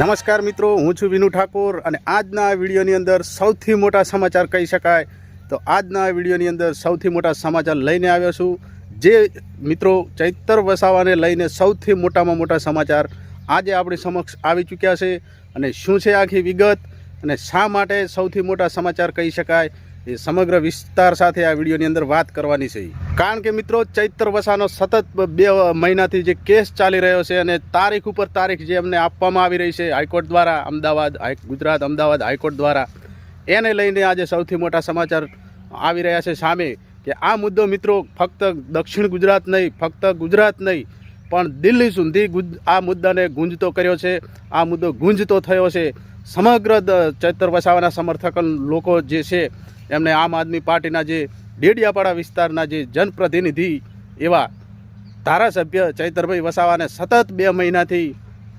નમસ્કાર મિત્રો, હું છું વિનુ ઠાકોર અને આજના વિડીયોની અંદર સૌથી મોટા સમાચાર કહી શકાય. તો આજના વિડીયોની અંદર સૌથી મોટા સમાચાર લઈને આવ્યો છું. જે મિત્રો ચૈતર વસાવાને લઈને સૌથી મોટામાં મોટા સમાચાર આજે આપણી સમક્ષ આવી ચૂક્યા છે. અને શું છે આખી વિગત અને શા માટે સૌથી મોટા સમાચાર કહી શકાય? એ સમગ્ર વિસ્તાર સાથે આ વિડીયોની અંદર વાત કરવાની છે. કારણ કે મિત્રો, ચૈત્ર વસાનો સતત બે મહિનાથી જે કેસ ચાલી રહ્યો છે અને તારીખ ઉપર તારીખ જે અમને આપવામાં આવી રહી છે, હાઈકોર્ટ દ્વારા અમદાવાદ ગુજરાત અમદાવાદ હાઈકોર્ટ દ્વારા, એને લઈને આજે સૌથી મોટા સમાચાર આવી રહ્યા છે સામે કે આ મુદ્દો મિત્રો ફક્ત દક્ષિણ ગુજરાત નહીં, ફક્ત ગુજરાત નહીં, પણ દિલ્હી સુધી આ મુદ્દાને ગુંજતો કર્યો છે. આ મુદ્દો ગુંજતો થયો છે. સમગ્ર ચૈતર વસાવાના સમર્થક લોકો જે છે એમને આમ આદમી પાર્ટીના જે ડેડિયાપાડા વિસ્તારના જે જનપ્રતિનિધિ એવા ધારાસભ્ય ચૈતરભાઈ વસાવાને સતત બે મહિનાથી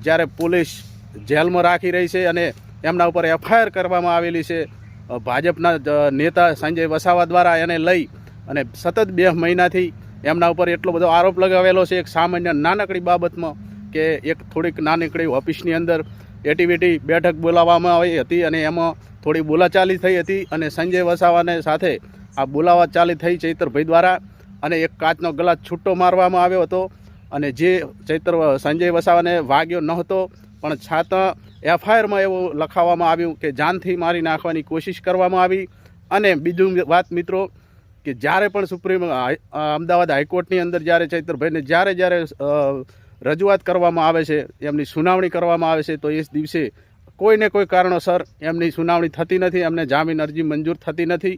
જ્યારે પોલીસ જેલમાં રાખી રહી છે અને એમના ઉપર એફઆઈઆર કરવામાં આવેલી છે ભાજપના નેતા સંજય વસાવા દ્વારા એને લઈ અને સતત બે મહિનાથી એમના ઉપર એટલો બધો આરોપ લગાવેલો છે, એક સામાન્ય નાનકડી બાબતમાં કે એક થોડીક નાનકડી ઓફિસની અંદર એટીવીટી બેઠક બોલાવવામાં આવી હતી અને એમાં થોડી બોલાચાલી થઈ હતી અને સંજય વસાવાને સાથે આ બોલાવાચાલી થઈ ચૈતરભાઈ દ્વારા અને એક કાચનો ગ્લાસ છૂટો મારવામાં આવ્યો હતો અને જે ચૈત્ર સંજય વસાવાને વાગ્યો નહોતો, પણ છતાં એફઆઈઆરમાં એવું લખાવવામાં આવ્યું કે જાનથી મારી નાખવાની કોશિશ કરવામાં આવી. અને બીજું વાત મિત્રો કે જ્યારે પણ સુપ્રીમ અમદાવાદ હાઈકોર્ટની અંદર જ્યારે ચૈત્રભાઈને જ્યારે જ્યારે રજૂઆત કરવામાં આવે છે, એમની સુનાવણી કરવામાં આવે છે, તો એ દિવસે કોઈને કોઈ કારણોસર એમની સુનાવણી થતી નથી, એમને જામીન અરજી મંજૂર થતી નથી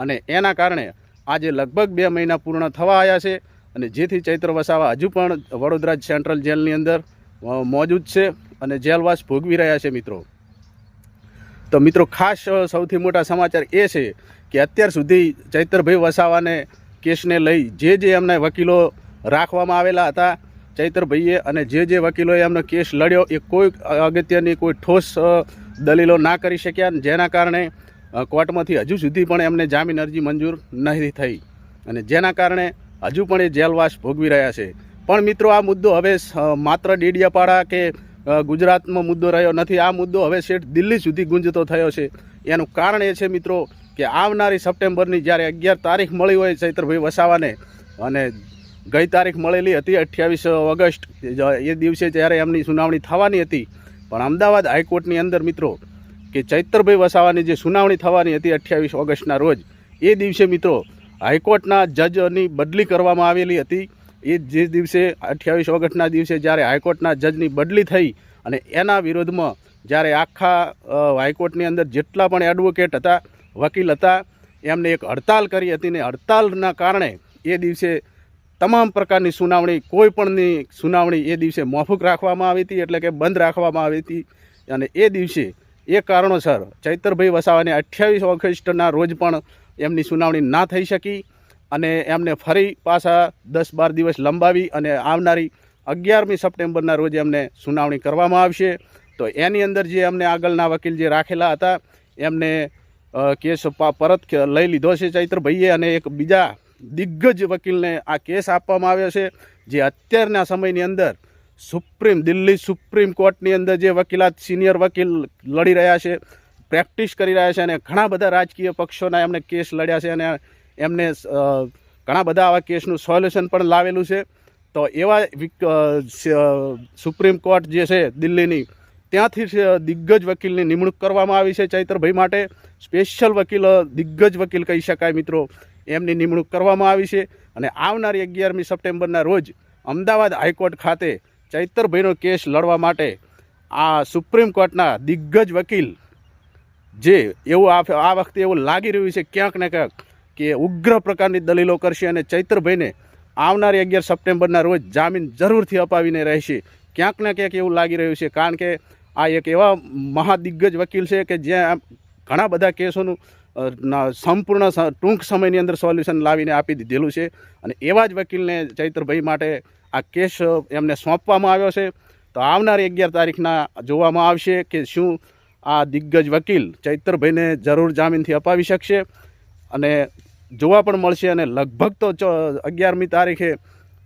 અને એના કારણે આજે લગભગ બે મહિના પૂર્ણ થવા આવ્યા છે અને જેથી ચૈત્ર વસાવા હજુ પણ વડોદરા સેન્ટ્રલ જેલની અંદર મોજૂદ છે અને જેલવાસ ભોગવી રહ્યા છે મિત્રો. તો મિત્રો, ખાસ સૌથી મોટા સમાચાર એ છે કે અત્યાર સુધી ચૈતરભાઈ વસાવાને કેસને લઈ જે જે એમના વકીલો રાખવામાં આવેલા હતા ચૈતરભાઈએ અને જે જે વકીલોએ એમનો કેસ લડ્યો, એ કોઈ અગત્યની કોઈ ઠોસ દલીલો ના કરી શક્યા જેના કારણે કોર્ટમાંથી હજુ સુધી પણ એમને જામીન અરજી મંજૂર નહીં થઈ. અને જેના કારણે હજુ પણ એ જેલવાસ ભોગવી રહ્યા છે. પણ મિત્રો, આ મુદ્દો હવે માત્ર ડેડિયાપાડા કે ગુજરાતનો મુદ્દો રહ્યો નથી. આ મુદ્દો હવે શેઠ દિલ્હી સુધી ગુંજતો થયો છે. એનું કારણ એ છે મિત્રો, કે આવનારી સપ્ટેમ્બરની જ્યારે અગિયાર તારીખ મળી હોય ચૈત્રભાઈ વસાવાને, અને ગઈ તારીખ મળેલી હતી અઠ્યાવીસ ઓગસ્ટ. એ દિવસે જ્યારે એમની સુનાવણી થવાની હતી. પણ અમદાવાદ હાઈકોર્ટની અંદર મિત્રો કે ચૈત્રભાઈ વસાવાની જે સુનાવણી થવાની હતી અઠ્યાવીસ ઓગસ્ટના રોજ, એ દિવસે મિત્રો હાઈકોર્ટના જજની બદલી કરવામાં આવેલી હતી. એ જે દિવસે અઠ્યાવીસ ઓગસ્ટના દિવસે જ્યારે હાઈકોર્ટના જજની બદલી થઈ અને એના વિરોધમાં જ્યારે આખા હાઈકોર્ટની અંદર જેટલા પણ એડવોકેટ હતા, વકીલ હતા, એમને એક હડતાલ કરી હતી ને હડતાલના કારણે એ દિવસે તમામ પ્રકારની સુનાવણી, કોઈ પણની સુનાવણી એ દિવસે મોફુક રાખવામાં આવી હતી, એટલે કે બંધ રાખવામાં આવી હતી. અને એ દિવસે એ કારણોસર ચૈતરભાઈ વસાવાને અઠ્યાવીસ ઓગસ્ટના રોજ પણ એમની સુનાવણી ના થઈ શકી અને એમને ફરી પાછા દસ બાર દિવસ લંબાવી અને આવનારી અગિયારમી સપ્ટેમ્બરના રોજ એમને સુનાવણી કરવામાં આવશે. તો એની અંદર જે એમને આગળના વકીલ જે રાખેલા હતા, એમને કેસ પરત લઈ લીધો છે ચૈત્રભાઈએ અને એક બીજા દિગ્ગજ વકીલને આ કેસ આપવામાં આવ્યો છે, જે અત્યારના સમયની અંદર સુપ્રીમ, દિલ્હી સુપ્રીમ કોર્ટની અંદર જે વકીલાત, સિનિયર વકીલ લડી રહ્યા છે, પ્રેક્ટિસ કરી રહ્યા છે અને ઘણા બધા રાજકીય પક્ષોના એમને કેસ લડ્યા છે અને એમને ઘણા બધા આવા કેસનું સોલ્યુશન પણ લાવેલું છે. તો એવા સુપ્રીમ કોર્ટ જે છે દિલ્હીની, ત્યાંથી દિગ્ગજ વકીલની નિમણૂક કરવામાં આવી છે ચૈત્રભાઈ માટે. સ્પેશિયલ વકીલ દિગ્ગજ વકીલ કહી શકાય મિત્રો. એમની નિમણૂક કરવામાં આવી છે અને આવનારી અગિયારમી સપ્ટેમ્બરના રોજ અમદાવાદ હાઈકોર્ટ ખાતે ચૈતરભાઈનો કેસ લડવા માટે આ સુપ્રીમ કોર્ટના દિગ્ગજ વકીલ જે એવું આ વખતે એવું લાગી રહ્યું છે ક્યાંક ને ક્યાંક કે ઉગ્ર પ્રકારની દલીલો કરશે અને ચૈત્રભાઈને આવનારી અગિયાર સપ્ટેમ્બરના રોજ જામીન જરૂરથી અપાવીને રહેશે. ક્યાંક ને ક્યાંક એવું લાગી રહ્યું છે કારણ કે આ એક એવા મહાદિગ્ગજ વકીલ છે કે જ્યાં ઘણા બધા કેસોનું સંપૂર્ણ ટૂંક સમયની અંદર સોલ્યુશન લાવીને આપી દીધેલું છે. અને એવા જ વકીલને ચૈત્રભાઈ માટે આ કેસ એમને સોંપવામાં આવ્યો છે. તો આવનારી અગિયાર તારીખના જોવામાં આવશે કે શું આ દિગ્ગજ વકીલ ચૈત્રભાઈને જરૂર જામીનથી અપાવી શકશે. અને જોવા પણ મળશે અને લગભગ તો અગિયારમી તારીખે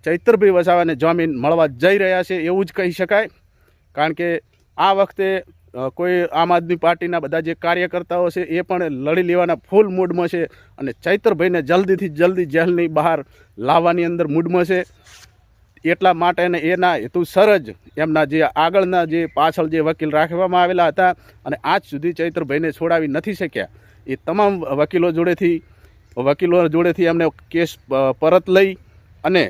ચૈત્રભાઈ વસાવાને જામીન મળવા જઈ રહ્યા છે એવું જ કહી શકાય. કારણ કે આ વખતે કોઈ આમ આદમી પાર્ટીના બધા જે કાર્યકર્તાઓ છે એ પણ લડી લેવાના ફૂલ મૂડમાં છે અને ચૈતરભાઈને જલ્દીથી જલ્દી જેલની બહાર લાવવાની અંદર મૂડમાં છે. એટલા માટે એના હેતુસર જ એમના જે આગળના જે પાછળ જે વકીલ રાખવામાં આવેલા હતા અને આજ સુધી ચૈત્રભાઈને છોડાવી નથી શક્યા. એ તમામ વકીલો જોડેથી વકીલો જોડેથી એમને કેસ પરત લઈ અને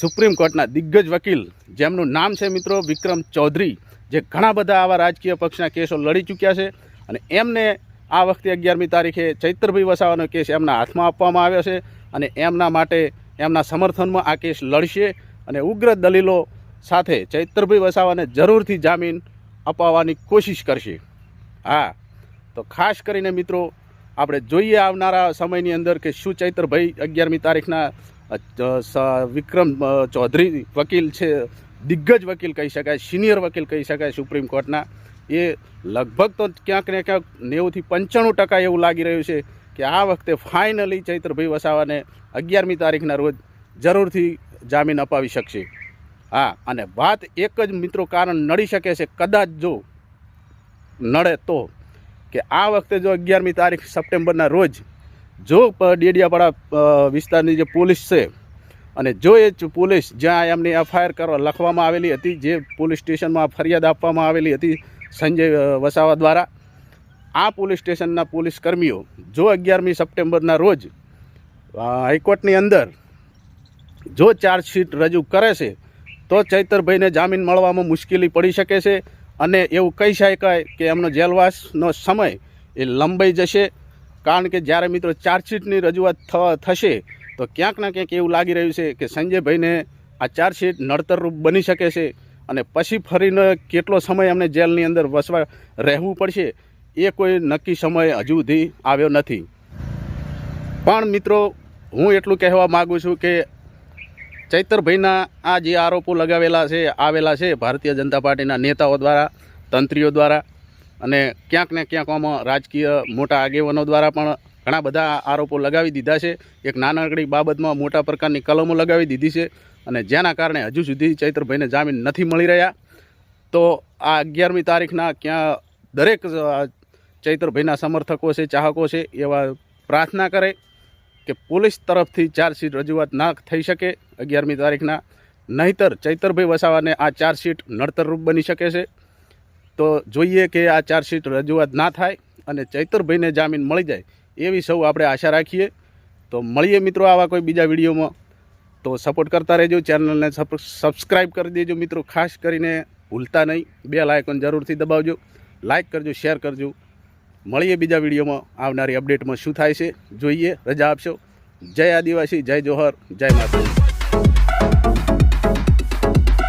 સુપ્રીમ કોર્ટના દિગ્ગજ વકીલ, જેમનું નામ છે મિત્રો વિક્રમ ચૌધરી જે ઘણા બધા આવા રાજકીય પક્ષના કેસો લડી ચૂક્યા છે અને એમને આ વખતે અગિયારમી તારીખે ચૈત્રભાઈ વસાવાનો કેસ એમના હાથમાં આપવામાં આવ્યો છે અને એમના માટે એમના સમર્થનમાં આ કેસ લડશે અને ઉગ્ર દલીલો સાથે ચૈત્રભાઈ વસાવાને જરૂરથી જામીન અપાવવાની કોશિશ કરશે. હા, તો ખાસ કરીને મિત્રો, આપણે જોઈએ આવનારા સમયની અંદર કે શું ચૈત્રભાઈ અગિયારમી તારીખના વિક્રમ ચૌધરી વકીલ છે દિગ્ગજ વકીલ કહી શકાય, સિનિયર વકીલ કહી શકાય સુપ્રીમ કોર્ટના. એ લગભગ તો ક્યાંક ને ક્યાંક નેવુંથી પંચાણું ટકા એવું લાગી રહ્યું છે કે આ વખતે ફાઇનલી ચૈત્રભાઈ વસાવાને અગિયારમી તારીખના રોજ જરૂરથી જામીન અપાવી શકશે. હા, અને વાત એક જ મિત્રો કારણ નડી શકે છે, કદાચ જો નડે તો કે આ વખતે જો અગિયારમી તારીખ સપ્ટેમ્બરના રોજ જો ડેડિયાપાડા વિસ્તારની જે પોલીસ છે અને જો એ પોલીસ જ્યાં એમની એફઆઈઆર કરવા લખવામાં આવેલી હતી, જે પોલીસ સ્ટેશનમાં ફરિયાદ આપવામાં આવેલી હતી સંજય વસાવા દ્વારા, આ પોલીસ સ્ટેશનના પોલીસ કર્મીઓ જો અગિયારમી સપ્ટેમ્બરના રોજ હાઈકોર્ટની અંદર જો ચાર્જશીટ રજૂ કરે છે, તો ચૈતરભાઈને જામીન મળવામાં મુશ્કેલી પડી શકે છે અને એવું કહી શકાય કે એમનો જેલવાસનો સમય એ લંબાઈ જશે. કારણ કે જ્યારે મિત્રો ચાર્જશીટની રજૂઆત થશે તો ક્યાંક ને ક્યાંક એવું લાગી રહ્યું છે કે સંજયભાઈને આ ચાર્જશીટ નડતરરૂપ બની શકે છે અને પછી ફરીને કેટલો સમય એમને જેલની અંદર વસવા રહેવું પડશે એ કોઈ નક્કી સમય હજુ સુધી આવ્યો નથી. પણ મિત્રો, હું એટલું કહેવા માગું છું કે ચૈતરભાઈના આ જે આરોપો લગાવેલા છે, આવેલા છે ભારતીય જનતા પાર્ટીના નેતાઓ દ્વારા, તંત્રીઓ દ્વારા અને ક્યાંક ને ક્યાંક આમાં રાજકીય મોટા આગેવાનો દ્વારા પણ ઘણા બધા આરોપો લગાવી દીધા છે. એક નાનકડી બાબતમાં મોટા પ્રકારની કલમો લગાવી દીધી છે અને જેના કારણે હજુ સુધી ચૈતરભાઈને જામીન નથી મળી રહ્યા. તો આ અગિયારમી તારીખના ક્યાં દરેક ચૈત્રભાઈના સમર્થકો છે, ચાહકો છે, એવા પ્રાર્થના કરે કે પોલીસ તરફથી ચાર્જશીટ રજૂઆત ના થઈ શકે અગિયારમી તારીખના. નહીતર ચૈતરભાઈ વસાવાને આ ચાર્જશીટ નડતરરૂપ બની શકે છે. તો જોઈએ કે આ ચાર્જશીટ રજૂઆત ના થાય અને ચૈતરભાઈને જામીન મળી જાય એવી સૌ આપણે આશા રાખીએ. તો મળીએ મિત્રો આવા કોઈ બીજા વિડીયોમાં. તો સપોર્ટ કરતા રહેજો ચેનલને સબ- સબસ્ક્રાઈબ કરી દેજો મિત્રો. ખાસ કરીને ભૂલતા નહીં. બે લાયકોન જરૂરથી દબાવજો. લાઇક કરજો શેર કરજો. મળીએ બીજા વિડીયોમાં. આવનારી અપડેટમાં શું થાય છે, જોઈએ. રજા આપશો. જય આદિવાસી, જય જોહર, જય માતા